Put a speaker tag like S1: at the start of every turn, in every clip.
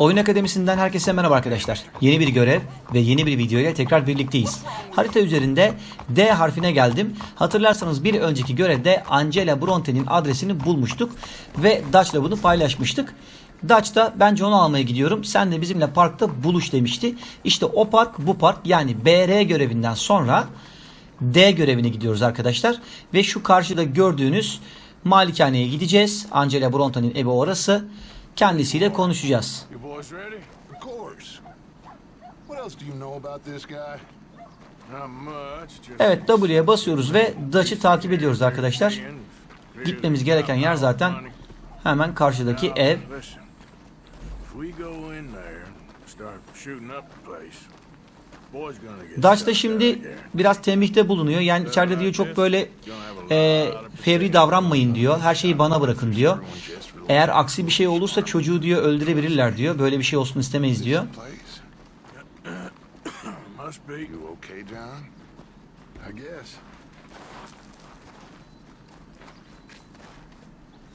S1: Oyun Akademisi'nden herkese merhaba arkadaşlar. Yeni bir görev ve yeni bir video ile tekrar birlikteyiz. Harita üzerinde D harfine geldim. Hatırlarsanız bir önceki görevde Angela Bronte'nin adresini bulmuştuk ve Dutch'la bunu paylaşmıştık. Dutch da bence onu almaya gidiyorum. Sen de bizimle parkta buluş demişti. İşte o park bu park yani BR görevinden sonra D görevine gidiyoruz arkadaşlar. Ve şu karşıda gördüğünüz malikaneye gideceğiz. Angela Bronte'nin evi orası. Kendisiyle konuşacağız. Evet W'ye basıyoruz ve Dutch'ı takip ediyoruz arkadaşlar. Gitmemiz gereken yer zaten hemen karşıdaki ev. Dutch da şimdi biraz tembihte bulunuyor. Yani içeride diyor çok böyle e, fevri davranmayın diyor. Her şeyi bana bırakın diyor. Eğer aksi bir şey olursa çocuğu diyor öldürebilirler diyor. Böyle bir şey olsun istemeyiz diyor.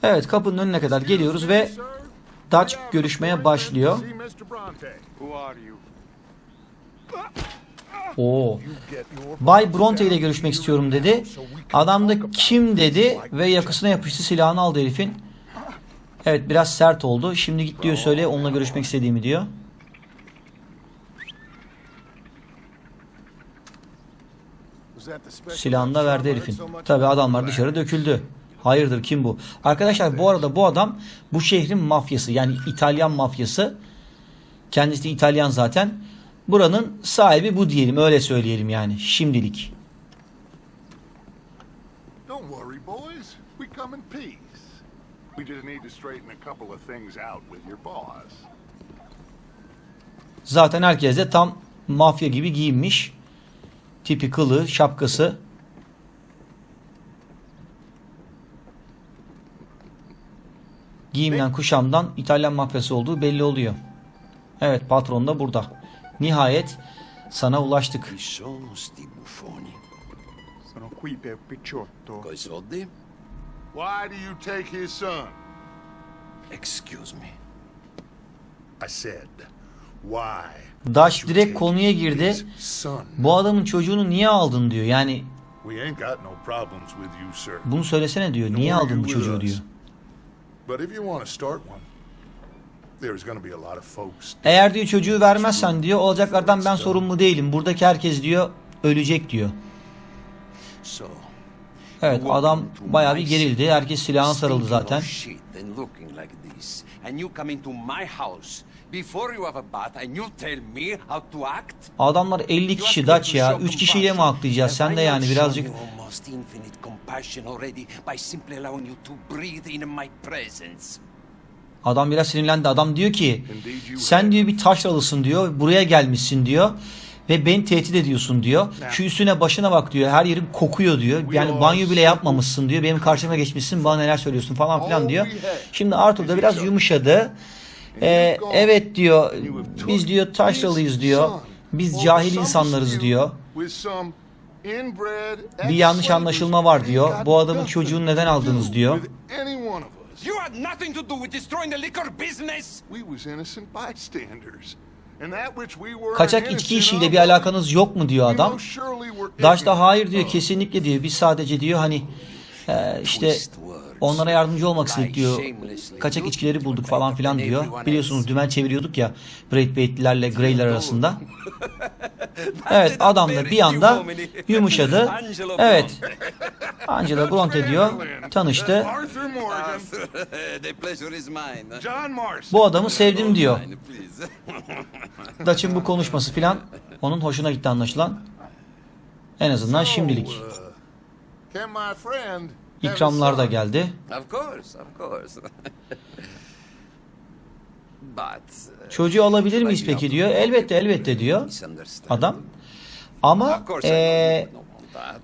S1: Evet kapının önüne kadar geliyoruz ve Dutch görüşmeye başlıyor. Oo. Bay Bronte ile görüşmek istiyorum dedi. Adam da kim dedi ve yakasına yapıştı silahını aldı herifin. Evet biraz sert oldu. Şimdi git diyor söyle onunla görüşmek istediğimi diyor. Silahını da verdi herifin. Tabi adamlar dışarı döküldü. Hayırdır kim bu? Arkadaşlar bu arada bu adam bu şehrin mafyası yani İtalyan mafyası. Kendisi de İtalyan zaten. Buranın sahibi bu diyelim öyle söyleyelim yani şimdilik.
S2: Don't worry, boys. We come in peace. We just need to straighten a couple of things out with your boss.
S1: Zaten herkes de tam mafya gibi giyinmiş. Tipi kılı, şapkası. Giyimden kuşamdan İtalyan mafyası olduğu belli oluyor. Evet patron da burada. Nihayet sana ulaştık.
S3: Sono
S4: qui per Picciotto.
S3: Coi soldi?
S2: Why do you take his son?
S3: Excuse me.
S2: I said, why?
S1: Daş direkt konuya girdi. Bu adamın çocuğunu niye aldın diyor. Yani
S2: We ain't got no problems with you, sir.
S1: bunu söylesene diyor. Niye aldın bu çocuğu diyor.
S2: But if you want to start one, there's going to be a lot of folks.
S1: Eğer diyor çocuğu vermezsen diyor olacaklardan ben sorumlu değilim. Buradaki herkes diyor ölecek diyor.
S3: So,
S1: Evet adam bayağı bir gerildi. Herkes silahına sarıldı
S3: stinking
S1: zaten. Adamlar 50 kişi Daç ya. 3 kişiyle mi aklayacağız? Sen de yani birazcık adam biraz sinirlendi. Adam diyor ki sen diyor bir taşralısın diyor. Buraya gelmişsin diyor. Ve beni tehdit ediyorsun diyor. Şu üstüne başına bak diyor. Her yerin kokuyor diyor. Yani banyo bile yapmamışsın diyor. Benim karşıma geçmişsin. Bana neler söylüyorsun falan filan diyor. Şimdi Arthur da biraz yumuşadı. Ee, evet diyor. Biz diyor taşralıyız diyor. Biz cahil insanlarız diyor. Bir yanlış anlaşılma var diyor. Bu adamın çocuğunu neden aldınız diyor.
S3: You had nothing to do with destroying the liquor business.
S1: Kaçak içki işiyle bir alakanız yok mu diyor adam. Daş da hayır diyor kesinlikle diyor. Biz sadece diyor hani e, işte onlara yardımcı olmak istedik diyor. Kaçak içkileri bulduk falan filan diyor. Biliyorsunuz dümen çeviriyorduk ya Brad Pitt'lerle Grey'ler arasında. Evet adam da bir anda yumuşadı. Evet Angela Bronte diyor tanıştı. Bu adamı sevdim diyor. Dutch'ın bu konuşması filan onun hoşuna gitti anlaşılan. En azından şimdilik. İkramlar da geldi.
S3: Uh,
S1: Çocuğu alabilir miyiz peki diyor. Elbette elbette diyor adam. Ama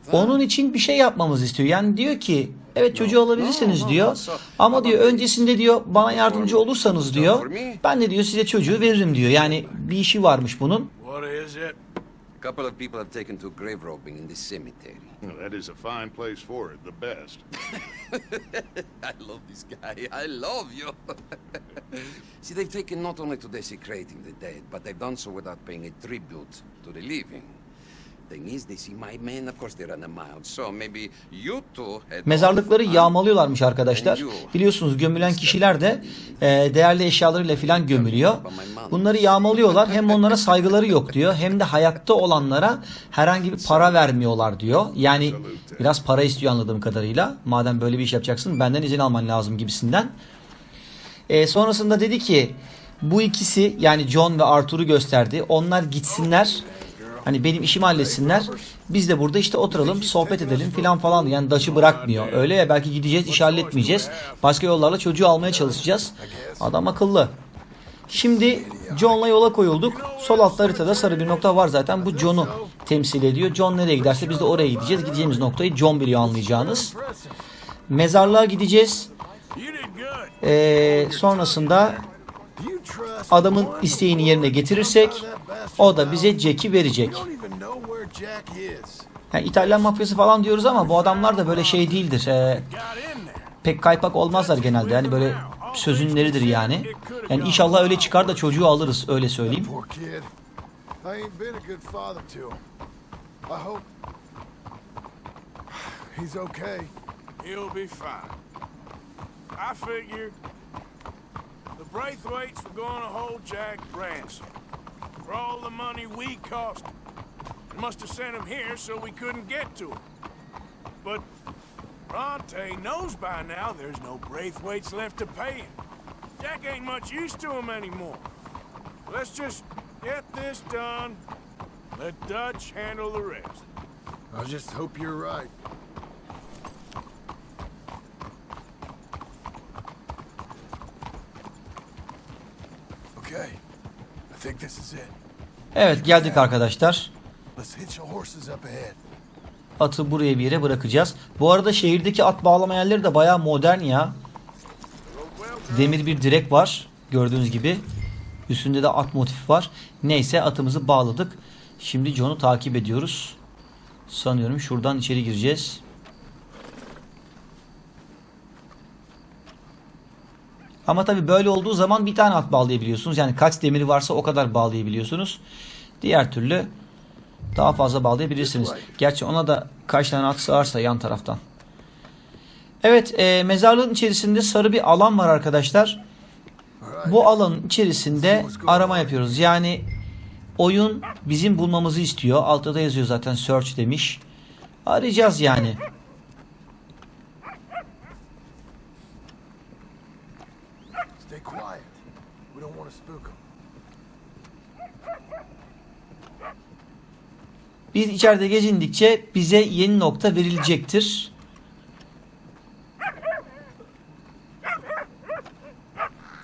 S3: that.
S1: onun için bir şey yapmamızı istiyor. Yani diyor ki evet çocuğu alabilirsiniz diyor. Ama diyor öncesinde diyor bana yardımcı olursanız diyor. Ben de diyor size çocuğu veririm diyor. Yani bir işi varmış bunun.
S3: Couple of people have taken to grave robbing in this cemetery.
S2: That is a fine place for it, the best.
S3: I love this guy. I love you. See, they've taken not only to desecrating the dead, but they've done so without paying a tribute to the living. Thing is, they see my men, of course they're unamild, so maybe you two.
S1: Mezarlıkları yağmalıyorlarmış arkadaşlar. Biliyorsunuz gömülen kişiler de e, değerli eşyalarıyla filan gömülüyor. Bunları yağmalıyorlar. Hem onlara saygıları yok diyor. Hem de hayatta olanlara herhangi bir para vermiyorlar diyor. Yani biraz para istiyor anladığım kadarıyla. Madem böyle bir iş yapacaksın benden izin alman lazım gibisinden. E, sonrasında dedi ki bu ikisi yani John ve Arthur'u gösterdi. Onlar gitsinler. Hani benim işimi halletsinler. Biz de burada işte oturalım, sohbet edelim filan falan. Yani daşı bırakmıyor. Öyle ya belki gideceğiz, iş halletmeyeceğiz. Başka yollarla çocuğu almaya çalışacağız. Adam akıllı. Şimdi John'la yola koyulduk. Sol altta haritada sarı bir nokta var zaten. Bu John'u temsil ediyor. John nereye giderse biz de oraya gideceğiz. Gideceğimiz noktayı John biliyor anlayacağınız. Mezarlığa gideceğiz. Ee, sonrasında adamın isteğini yerine getirirsek o da bize Jack'i verecek. Yani İtalyan mafyası falan diyoruz ama bu adamlar da böyle şey değildir. Ee, pek kaypak olmazlar genelde. Yani böyle sözünleridir yani. Yani inşallah öyle çıkar da çocuğu alırız öyle söyleyeyim.
S5: He's okay.
S6: He'll be fine. I figured Braithwaites were going to hold Jack ransom for all the money we cost him. Must have sent him here so we couldn't get to him. But Bronte knows by now there's no Braithwaites left to pay him. Jack ain't much use to him anymore. Let's just get this done. Let Dutch handle the rest.
S5: I just hope you're right.
S1: Evet geldik arkadaşlar. Atı buraya bir yere bırakacağız. Bu arada şehirdeki at bağlama yerleri de bayağı modern ya. Demir bir direk var. Gördüğünüz gibi. Üstünde de at motifi var. Neyse atımızı bağladık. Şimdi John'u takip ediyoruz. Sanıyorum şuradan içeri gireceğiz. Ama tabi böyle olduğu zaman bir tane at bağlayabiliyorsunuz. Yani kaç demiri varsa o kadar bağlayabiliyorsunuz. Diğer türlü daha fazla bağlayabilirsiniz. Gerçi ona da kaç tane at sığarsa yan taraftan. Evet e, mezarlığın içerisinde sarı bir alan var arkadaşlar. Bu alanın içerisinde arama yapıyoruz. Yani oyun bizim bulmamızı istiyor. Altta da yazıyor zaten search demiş. Arayacağız yani. Biz içeride gezindikçe bize yeni nokta verilecektir.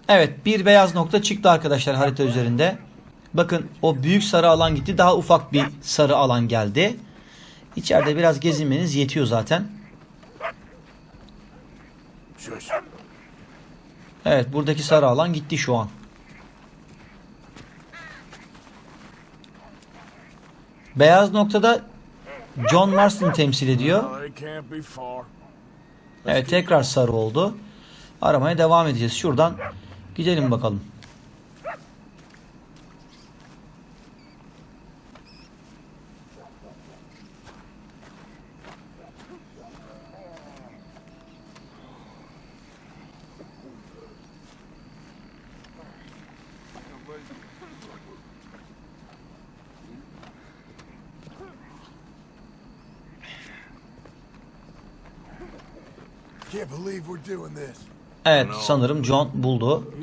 S1: Evet bir beyaz nokta çıktı arkadaşlar harita üzerinde. Bakın o büyük sarı alan gitti. Daha ufak bir sarı alan geldi. İçeride biraz gezinmeniz yetiyor zaten. Evet buradaki sarı alan gitti şu an. Beyaz noktada John Marston temsil ediyor. Evet tekrar sarı oldu. Aramaya devam edeceğiz. Şuradan gidelim bakalım. Evet sanırım John buldu.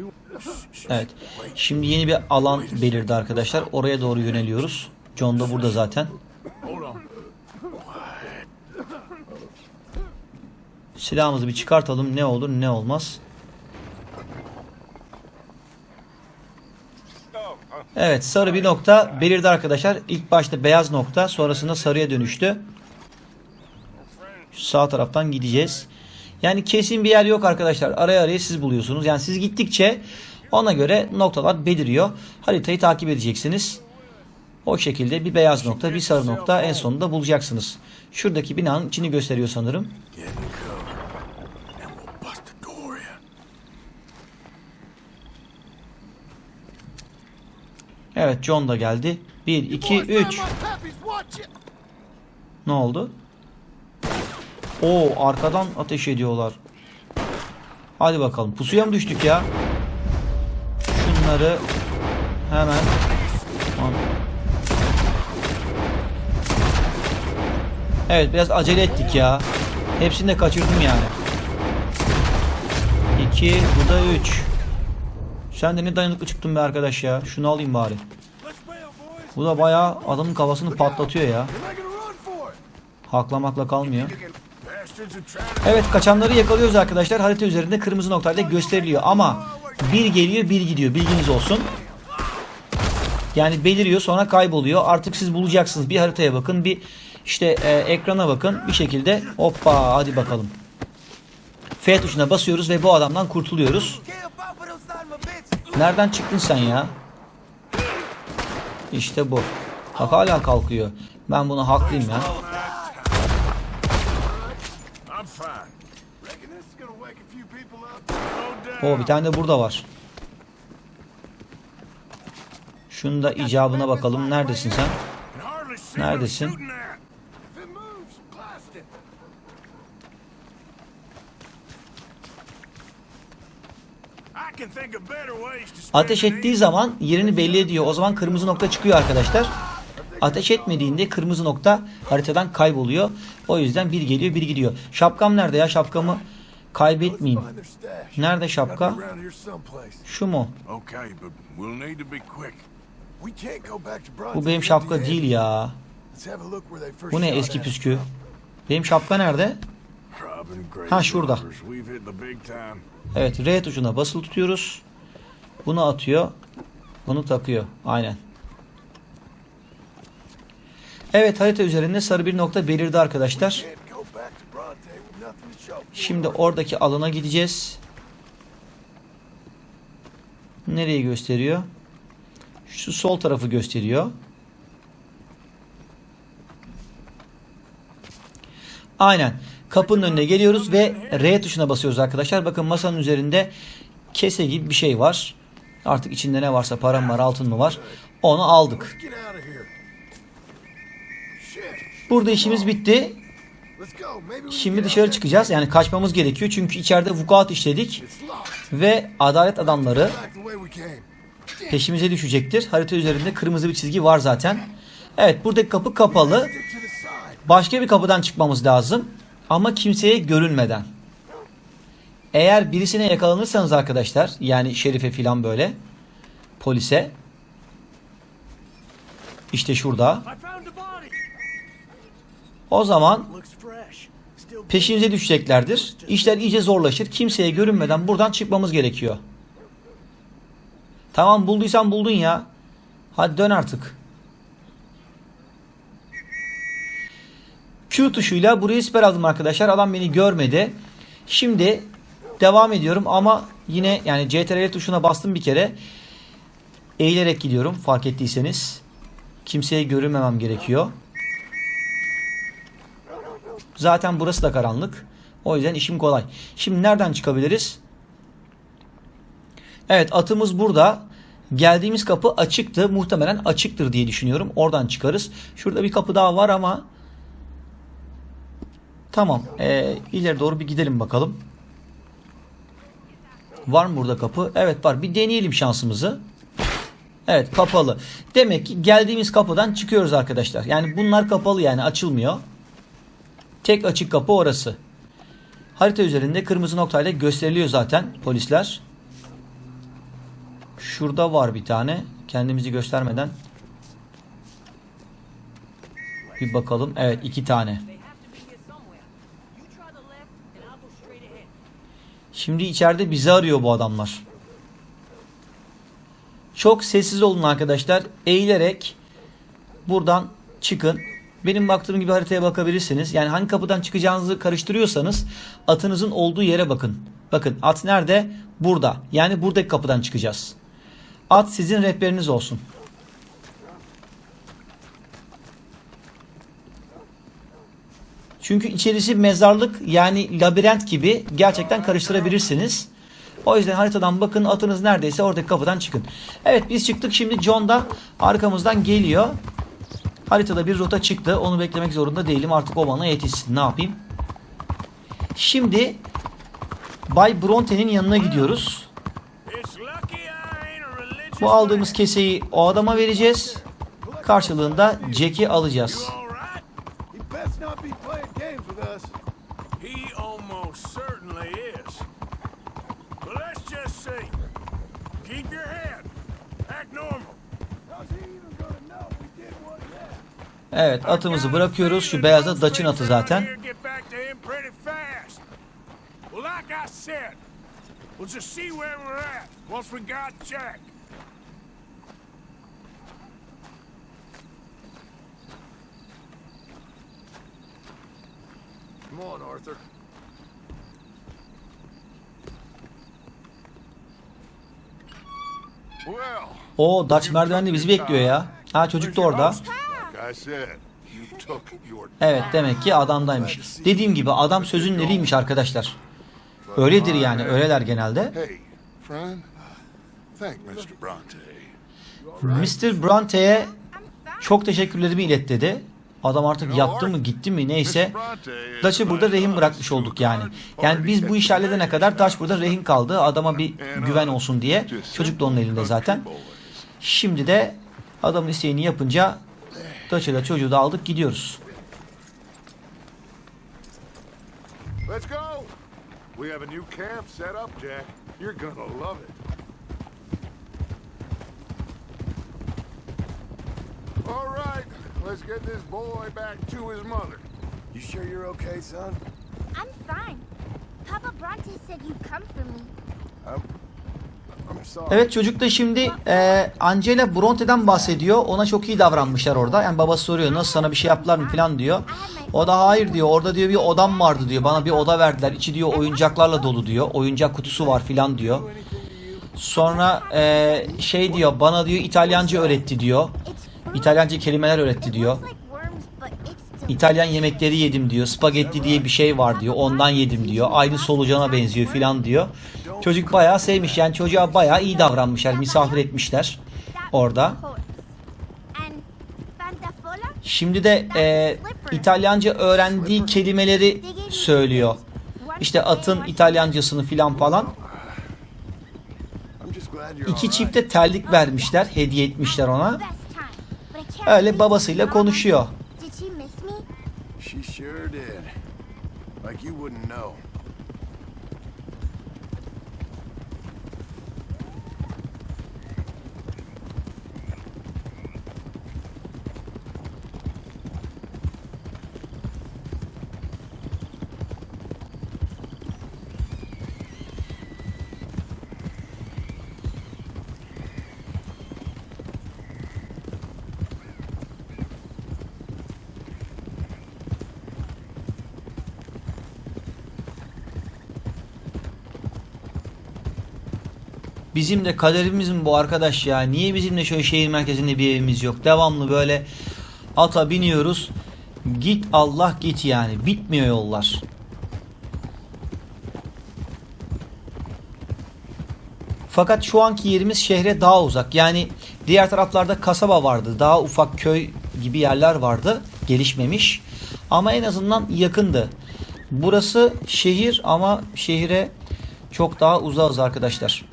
S1: Evet. Şimdi yeni bir alan belirdi arkadaşlar. Oraya doğru yöneliyoruz. John da burada zaten. Silahımızı bir çıkartalım. Ne olur ne olmaz. Evet sarı bir nokta belirdi arkadaşlar. İlk başta beyaz nokta sonrasında sarıya dönüştü. Şu sağ taraftan gideceğiz. Yani kesin bir yer yok arkadaşlar. Araya araya siz buluyorsunuz. Yani siz gittikçe ona göre noktalar beliriyor. Haritayı takip edeceksiniz. O şekilde bir beyaz nokta, bir sarı nokta en sonunda bulacaksınız. Şuradaki binanın içini gösteriyor sanırım. Evet John da geldi. 1, 2, 3. Ne oldu? Oo arkadan ateş ediyorlar. Hadi bakalım. Pusuya mı düştük ya? Şunları hemen. Evet biraz acele ettik ya. Hepsini de kaçırdım yani. 2 bu da 3. Sen de ne dayanıklı çıktın be arkadaş ya. Şunu alayım bari. Bu da bayağı adamın kafasını patlatıyor ya. Haklamakla kalmıyor. Evet kaçanları yakalıyoruz arkadaşlar. Harita üzerinde kırmızı noktayla gösteriliyor ama bir geliyor bir gidiyor. Bilginiz olsun. Yani beliriyor sonra kayboluyor. Artık siz bulacaksınız. Bir haritaya bakın bir işte e, ekrana bakın. Bir şekilde hoppa hadi bakalım. F tuşuna basıyoruz ve bu adamdan kurtuluyoruz. Nereden çıktın sen ya? İşte bu. Bak hala kalkıyor. Ben buna haklıyım ya.
S6: I'm fine.
S5: Reckon this is gonna wake a few people up.
S6: No
S1: O bir tane de burada var. Şunu da icabına bakalım. Neredesin sen? Neredesin? Ateş ettiği zaman yerini belli ediyor. O zaman kırmızı nokta çıkıyor arkadaşlar. Ateş etmediğinde kırmızı nokta haritadan kayboluyor. O yüzden bir geliyor bir gidiyor. Şapkam nerede ya? Şapkamı kaybetmeyeyim. Nerede şapka? Şu mu? Bu benim şapka değil ya. Bu ne eski püskü? Benim şapka nerede? Ha, şurada. Evet R tuşuna basılı tutuyoruz. Bunu atıyor. Bunu takıyor. Aynen. Evet harita üzerinde sarı bir nokta belirdi arkadaşlar. Şimdi oradaki alana gideceğiz. Nereyi gösteriyor? Şu sol tarafı gösteriyor. Aynen. Kapının önüne geliyoruz ve R tuşuna basıyoruz arkadaşlar. Bakın masanın üzerinde kese gibi bir şey var. Artık içinde ne varsa para mı var altın mı var. Onu aldık. Burada işimiz bitti. Şimdi dışarı çıkacağız. Yani kaçmamız gerekiyor. Çünkü içeride vukuat işledik. Ve adalet adamları peşimize düşecektir. Harita üzerinde kırmızı bir çizgi var zaten. Evet buradaki kapı kapalı. Başka bir kapıdan çıkmamız lazım. Ama kimseye görünmeden. Eğer birisine yakalanırsanız arkadaşlar yani şerife filan böyle polise işte şurada o zaman peşinize düşeceklerdir. İşler iyice zorlaşır. Kimseye görünmeden buradan çıkmamız gerekiyor. Tamam bulduysan buldun ya. Hadi dön artık. Q tuşuyla burayı siper aldım arkadaşlar. Adam beni görmedi. Şimdi devam ediyorum ama yine yani CTRL tuşuna bastım bir kere. Eğilerek gidiyorum fark ettiyseniz. Kimseye görünmemem gerekiyor. Zaten burası da karanlık. O yüzden işim kolay. Şimdi nereden çıkabiliriz? Evet atımız burada. Geldiğimiz kapı açıktı. Muhtemelen açıktır diye düşünüyorum. Oradan çıkarız. Şurada bir kapı daha var ama Tamam. Ee, ileri doğru bir gidelim bakalım. Var mı burada kapı? Evet var. Bir deneyelim şansımızı. Evet kapalı. Demek ki geldiğimiz kapıdan çıkıyoruz arkadaşlar. Yani bunlar kapalı yani açılmıyor. Tek açık kapı orası. Harita üzerinde kırmızı noktayla gösteriliyor zaten polisler. Şurada var bir tane. Kendimizi göstermeden. Bir bakalım. Evet iki tane. Şimdi içeride bizi arıyor bu adamlar. Çok sessiz olun arkadaşlar. Eğilerek buradan çıkın. Benim baktığım gibi haritaya bakabilirsiniz. Yani hangi kapıdan çıkacağınızı karıştırıyorsanız atınızın olduğu yere bakın. Bakın at nerede? Burada. Yani buradaki kapıdan çıkacağız. At sizin rehberiniz olsun. Çünkü içerisi mezarlık yani labirent gibi gerçekten karıştırabilirsiniz. O yüzden haritadan bakın atınız neredeyse oradaki kapıdan çıkın. Evet biz çıktık şimdi John da arkamızdan geliyor. Haritada bir rota çıktı. Onu beklemek zorunda değilim. Artık o bana yetişsin. Ne yapayım? Şimdi Bay Bronte'nin yanına gidiyoruz. Bu aldığımız keseyi o adama vereceğiz. Karşılığında Jack'i alacağız. Evet atımızı bırakıyoruz. Şu beyaz da Dutch'ın atı zaten.
S5: Come on, Arthur.
S1: O Dutch merdivenle bizi bekliyor ya. Ha çocuk da orada. Evet demek ki adamdaymış. Dediğim gibi adam sözün neriymiş arkadaşlar. Öyledir yani öyleler genelde.
S2: Mr. Bronte.
S1: Mr. Bronte'ye çok teşekkürlerimi ilet dedi. Adam artık yattı mı gitti mi neyse. Dutch'ı burada rehin bırakmış olduk yani. Yani biz bu işi halledene kadar Dutch burada rehin kaldı. Adama bir güven olsun diye. Çocuk da onun elinde zaten. Şimdi de adamın isteğini yapınca Dutch'ı da çocuğu da aldık gidiyoruz.
S2: Let's go. We have a new camp set up, Jack. You're gonna love it. All right, let's get this boy back to his mother.
S5: You sure you're okay, son?
S7: I'm fine. Papa Bronte said you'd come for me.
S5: I'm.
S1: Evet çocuk da şimdi e, Angela Bronte'den bahsediyor. Ona çok iyi davranmışlar orada. Yani babası soruyor nasıl sana bir şey yaptılar mı falan diyor. O da hayır diyor. Orada diyor bir odam vardı diyor. Bana bir oda verdiler. İçi diyor oyuncaklarla dolu diyor. Oyuncak kutusu var filan diyor. Sonra e, şey diyor bana diyor İtalyanca öğretti diyor. İtalyanca kelimeler öğretti diyor. İtalyan yemekleri yedim diyor. Spagetti diye bir şey var diyor. Ondan yedim diyor. Aynı solucana benziyor filan diyor. Çocuk bayağı sevmiş. Yani çocuğa bayağı iyi davranmışlar. Misafir etmişler orada. Şimdi de e, İtalyanca öğrendiği kelimeleri söylüyor. İşte atın İtalyancasını filan falan. İki çifte terlik vermişler, hediye etmişler ona. Öyle babasıyla konuşuyor.
S7: Did she miss me?
S5: right. She sure did. Like you wouldn't know.
S1: Bizim de kaderimiz mi bu arkadaş ya? Niye bizim de şöyle şehir merkezinde bir evimiz yok? Devamlı böyle ata biniyoruz. Git Allah git yani. Bitmiyor yollar. Fakat şu anki yerimiz şehre daha uzak. Yani diğer taraflarda kasaba vardı. Daha ufak köy gibi yerler vardı. Gelişmemiş. Ama en azından yakındı. Burası şehir ama şehire çok daha uzağız arkadaşlar.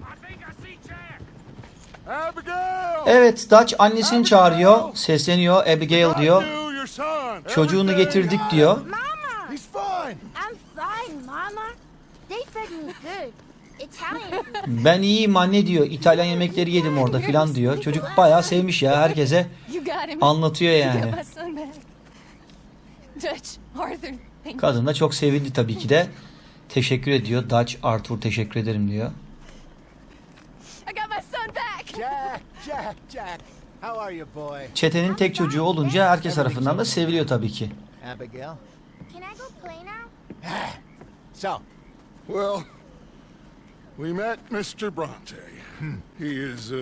S6: I think I see Jack.
S2: Abigail!
S1: Evet Dutch annesini çağırıyor. Sesleniyor. Abigail diyor. Çocuğunu getirdik diyor. Ben iyiyim anne diyor. İtalyan yemekleri yedim orada filan diyor. Çocuk bayağı sevmiş ya herkese anlatıyor yani. Kadın da çok sevindi tabii ki de. Teşekkür ediyor. Dutch Arthur teşekkür ederim diyor.
S8: I got my son back.
S9: Jack, Jack, Jack. How are you, boy?
S1: Çetenin tek çocuğu olunca herkes tarafından da seviliyor tabii ki.
S9: Abigail?
S7: Can I go play now?
S9: So,
S2: Well, we met Mr. Bronte. He is uh,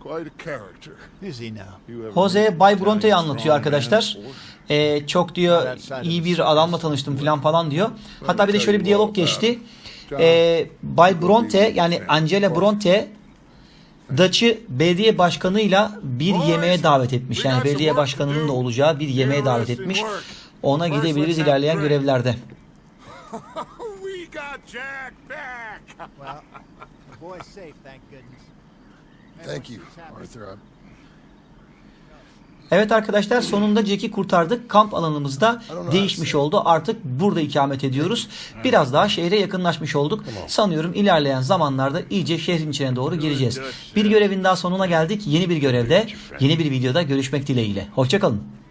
S2: quite a character.
S9: is he now?
S2: You ever
S1: Jose Bay Bronte'yi anlatıyor arkadaşlar. Ee, çok diyor iyi bir adamla tanıştım filan falan diyor. Hatta bir de şöyle bir diyalog geçti. e, Bay Bronte yani Angela Bronte Dutch'ı belediye başkanıyla bir yemeğe davet etmiş. Yani belediye başkanının da olacağı bir yemeğe davet etmiş. Ona gidebiliriz ilerleyen görevlerde.
S6: we got Jack back.
S9: Well, the boy's safe, thank goodness.
S5: Thank you, Arthur.
S1: Evet arkadaşlar sonunda Jack'i kurtardık. Kamp alanımızda değişmiş oldu. Artık burada ikamet ediyoruz. Biraz daha şehre yakınlaşmış olduk. Sanıyorum ilerleyen zamanlarda iyice şehrin içine doğru gireceğiz. Bir görevin daha sonuna geldik. Yeni bir görevde, yeni bir videoda görüşmek dileğiyle. Hoşçakalın.